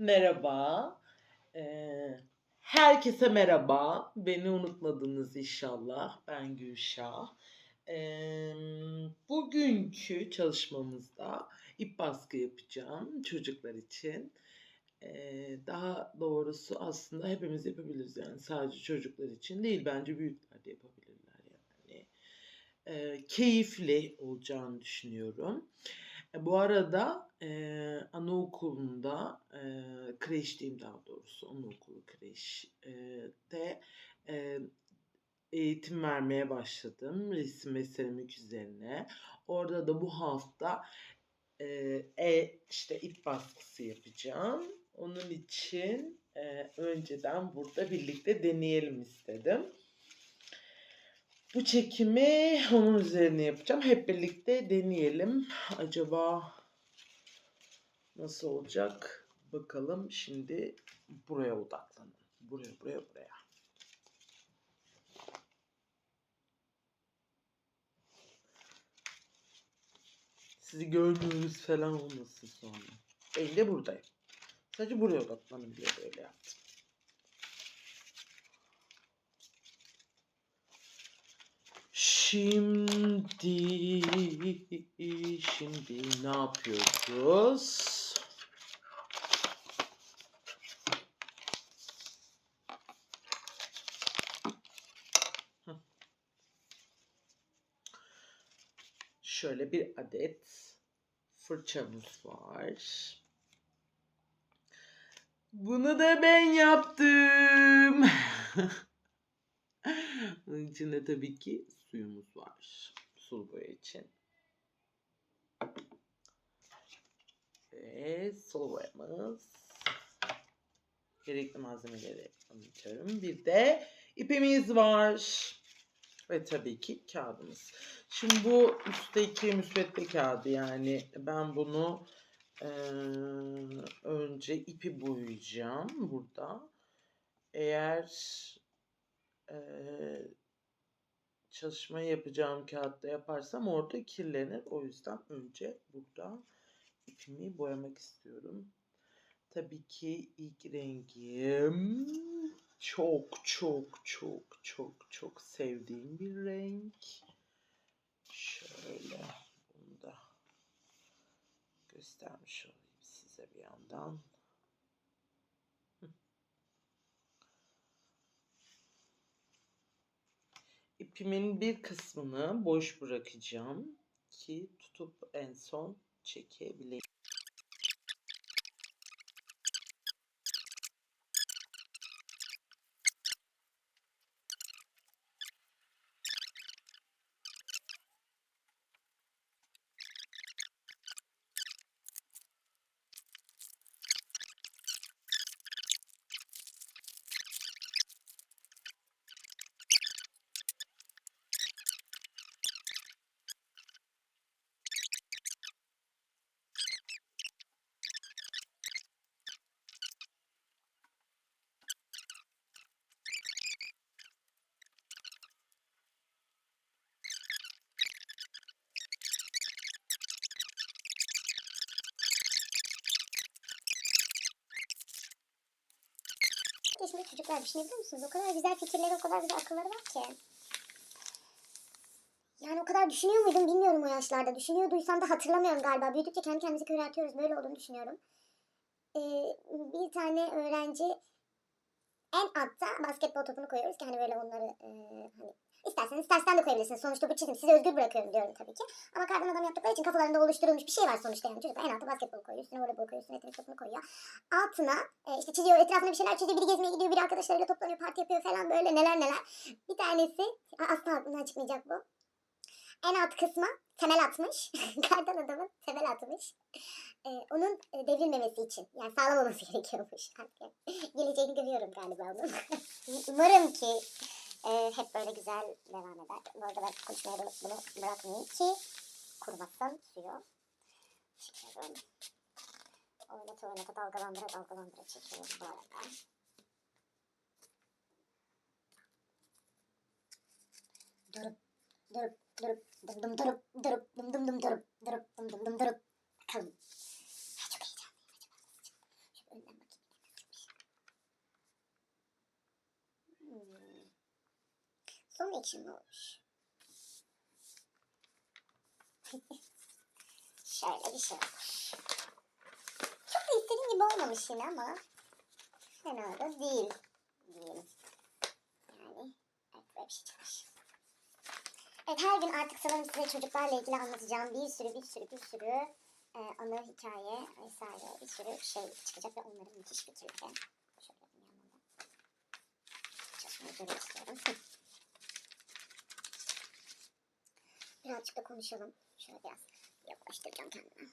Merhaba. Ee, herkese merhaba. Beni unutmadınız inşallah. Ben Gülşah. Ee, bugünkü çalışmamızda ip baskı yapacağım çocuklar için. Ee, daha doğrusu aslında hepimiz yapabiliriz yani sadece çocuklar için değil bence büyükler de yapabilirler yani. Ee, keyifli olacağını düşünüyorum. E, bu arada e, anaokulunda e, kreşteyim daha doğrusu anaokulu kreş e, e, eğitim vermeye başladım resim ve seramik üzerine. Orada da bu hafta e, e, işte ip baskısı yapacağım. Onun için e, önceden burada birlikte deneyelim istedim. Bu çekimi onun üzerine yapacağım. Hep birlikte deneyelim. Acaba nasıl olacak? Bakalım. Şimdi buraya odaklanın. Buraya, buraya, buraya. Sizi görmüyoruz falan olmasın sonra. Ben de buradayım. Sadece buraya odaklanın diye böyle yaptım. Şimdi şimdi ne yapıyoruz? Şöyle bir adet fırçamız var. Bunu da ben yaptım. Bunun içinde tabii ki suyumuz var. Sulu boya için. Ve sulu boyamız. Gerekli malzemeleri anlatıyorum. Bir de ipimiz var. Ve tabii ki kağıdımız. Şimdi bu üstteki müsvedde kağıdı yani ben bunu eee, önce ipi boyayacağım burada. Eğer eee çalışmayı yapacağım kağıtta yaparsam orada kirlenir. O yüzden önce burada ipimi boyamak istiyorum. Tabii ki ilk rengim çok çok çok çok çok sevdiğim bir renk. Şöyle bunu da göstermiş olayım size bir yandan. İpimin bir kısmını boş bırakacağım ki tutup en son çekebileyim. Çocuklar düşünebiliyor musunuz? O kadar güzel fikirleri, o kadar güzel akılları var ki. Yani o kadar düşünüyor muydum bilmiyorum o yaşlarda. Düşünüyorduysam da hatırlamıyorum galiba. Büyüdükçe kendi kendimizi köreltiyoruz. Böyle olduğunu düşünüyorum. Ee, bir tane öğrenci en altta basketbol topunu koyuyoruz ki hani böyle onları e, hani isterseniz tersten de koyabilirsiniz. Sonuçta bu çizim size özgür bırakıyorum diyorum tabii ki. Ama kardan adam yaptıkları için kafalarında oluşturulmuş bir şey var sonuçta yani. Çocuklar en altta basketbol koyuyor, üstüne voleybol koyuyor, üstüne tenis topunu koyuyor. Altına e, işte çiziyor, etrafına bir şeyler çiziyor, biri gezmeye gidiyor, biri arkadaşlarıyla toplanıyor, parti yapıyor falan böyle neler neler. Bir tanesi, asla aklımdan çıkmayacak bu. En alt kısma temel atmış. kardan adamın temel atmış. E, onun e, devrilmemesi için. Yani sağlam olması gerekiyormuş. Geleceğini görüyorum galiba onun. Umarım ki e, hep böyle güzel devam eder. Bu arada ben konuşmaya bunu, bunu bırakmayayım ki kurumasın suyu. Çekiyorum. Oynata oynata dalgalandıra dalgalandıra çekiyorum bu arada. Durup durup durup dım dım durup durup dım dım dım durup durup dım dım dım durup. Bakalım. Ay, çok heyecanlıyım. Acaba nasıl çıktı? Şu önden bakayım. Onun için olmuş. Şöyle bir şey olmuş. Çok da istediğim gibi olmamış yine ama fena da değil diyelim. Yani evet böyle bir şey çıkmış. Evet her gün artık sanırım size çocuklarla ilgili anlatacağım bir sürü bir sürü bir sürü e, anı, hikaye vesaire bir sürü şey çıkacak ve onları müthiş bir şekilde şöyle bir yandan çalışmayı görmek da konuşalım. Şöyle biraz yaklaştıracağım kendime.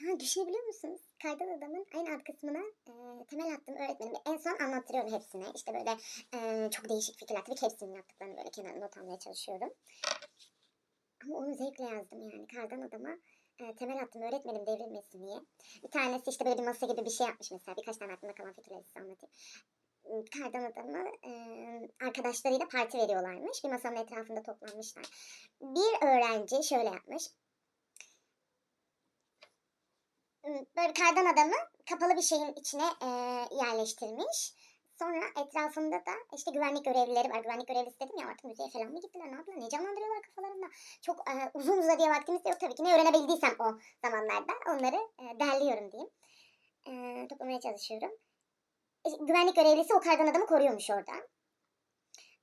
Ya düşünebiliyor musunuz? Kardan adamın en alt kısmına e, temel attığım öğretmenim. En son anlattırıyorum hepsine. İşte böyle e, çok değişik fikirler. Tabii hepsinin yaptıklarını böyle kenara not almaya çalışıyorum. Ama onu zevkle yazdım yani. Kardan adama e, temel attım öğretmenim devrilmesin diye. Bir tanesi işte böyle bir masa gibi bir şey yapmış mesela. Birkaç tane aklımda kalan fikirleri size anlatayım. M, Kardan adamı e, arkadaşlarıyla parti veriyorlarmış. Bir masanın etrafında toplanmışlar. Bir öğrenci şöyle yapmış. Böyle kardan adamı kapalı bir şeyin içine e, yerleştirmiş. Sonra etrafında da işte güvenlik görevlileri var. Güvenlik görevlisi dedim ya artık müzeye falan mı gittiler ne yaptılar ne canlandırıyorlar kafalarında. Çok e, uzun uzadıya vaktimiz de yok tabii ki. Ne öğrenebildiysem o zamanlarda onları e, derliyorum diyeyim. E, toplamaya çalışıyorum. Güvenlik görevlisi o kardan adamı koruyormuş orada.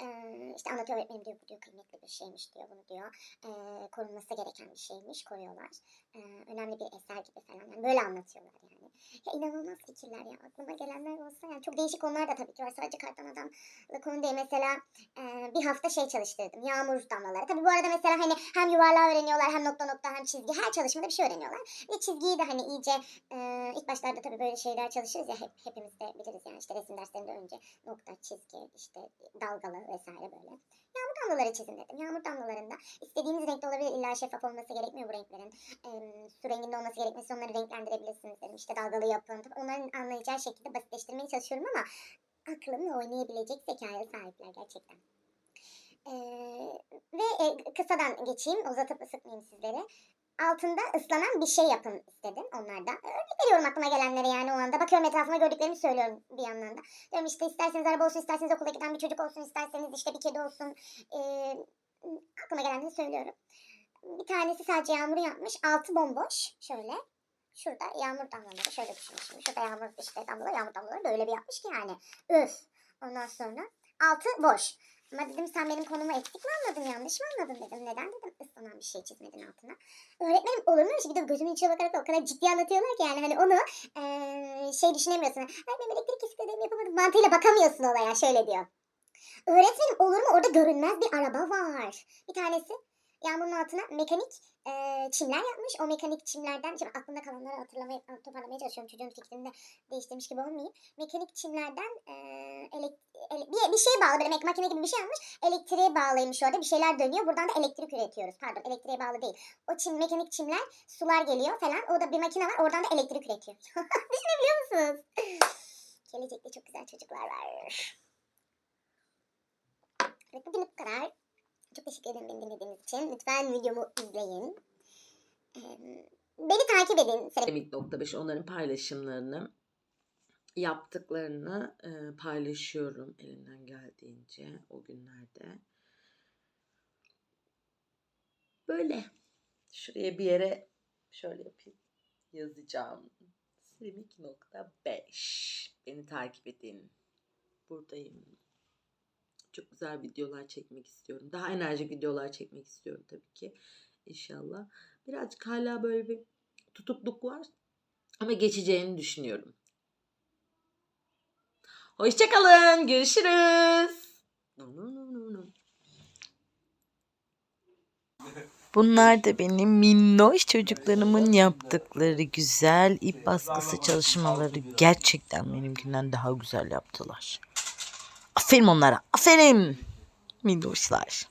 Ee, işte anlatıyor öğretmenim diyor bu diyor kıymetli bir şeymiş diyor bunu diyor. Ee, korunması gereken bir şeymiş koruyorlar. Ee, önemli bir eser gibi falan yani böyle anlatıyorlar yani. Ya inanılmaz fikirler ya aklıma gelenler olsa yani çok değişik onlar da tabii ki var sadece kardan adamla konu değil. Mesela e, bir hafta şey çalıştırdım yağmur damlaları. Tabii bu arada mesela hani hem yuvarlağı öğreniyorlar hem nokta nokta hem çizgi her çalışmada bir şey öğreniyorlar. Ve çizgiyi de hani iyice e, ilk başlarda tabii böyle şeyler çalışırız ya hep, hepimiz de biliriz yani işte resim derslerinde önce nokta çizgi işte dalgalı vesaire böyle. Yağmur damlaları çizin dedim. Yağmur damlalarında istediğiniz renkte olabilir. İlla şeffaf olması gerekmiyor bu renklerin. Ee, su renginde olması gerekmesi onları renklendirebilirsiniz dedim. İşte dalgalı yapın. Tabii onların anlayacağı şekilde basitleştirmeye çalışıyorum ama aklımla oynayabilecek zekaya sahipler gerçekten. Ee, ve e, kısadan geçeyim. Uzatıp sıkmayayım sizleri. Altında ıslanan bir şey yapın istedim onlarda. Örnek veriyorum aklıma gelenlere yani o anda. Bakıyorum etrafıma gördüklerimi söylüyorum bir yandan da. Diyorum işte isterseniz araba olsun, isterseniz okula giden bir çocuk olsun, isterseniz işte bir kedi olsun. Ee, aklıma gelenleri söylüyorum. Bir tanesi sadece yağmuru yapmış. Altı bomboş. Şöyle. Şurada yağmur damlaları. Şöyle düşünün. Şurada yağmur işte damlaları, yağmur damlaları böyle bir yapmış ki yani. Öf. Ondan sonra altı boş. Ama dedim sen benim konumu eksik mi anladın yanlış mı anladın dedim. Neden dedim ıslanan bir şey çizmedin altına. Öğretmenim olur mu şey? Bir de gözümün içine bakarak o kadar ciddi anlatıyorlar ki yani hani onu eee, şey düşünemiyorsun. Ay benim elektrik kesik ödevimi yapamadım mantığıyla bakamıyorsun olaya şöyle diyor. Öğretmenim olur mu orada görünmez bir araba var. Bir tanesi yağmurun altına mekanik eee, çimler yapmış. O mekanik çimlerden şimdi aklımda kalanları hatırlamaya toparlamaya çalışıyorum. Çocuğun fikrini de değiştirmiş gibi olmayayım. Mekanik çimlerden eee, elek- ele- bir, bir şey bağlı böyle makine gibi bir şey almış. Elektriğe bağlıymış orada bir şeyler dönüyor. Buradan da elektrik üretiyoruz. Pardon elektriğe bağlı değil. O çim, mekanik çimler sular geliyor falan. O da bir makine var. Oradan da elektrik üretiyor. Düşünebiliyor musunuz? Gelecekte çok güzel çocuklar var. Bugün bu kadar. Çok teşekkür ederim beni dinlediğiniz için. Lütfen videomu izleyin. Beni takip edin. Selam. 5 onların paylaşımlarını yaptıklarını e, paylaşıyorum elimden geldiğince o günlerde. Böyle. Şuraya bir yere şöyle yapayım. Yazacağım. Semik.5 Beni takip edin. Buradayım. Çok güzel videolar çekmek istiyorum. Daha enerjik videolar çekmek istiyorum tabii ki. İnşallah. Birazcık hala böyle bir tutukluk var. Ama geçeceğini düşünüyorum. Hoşçakalın. Görüşürüz. Bunlar da benim minnoş çocuklarımın yaptıkları güzel ip baskısı çalışmaları gerçekten benimkinden daha güzel yaptılar. Aferin onlara. Aferin. Minnoşlar.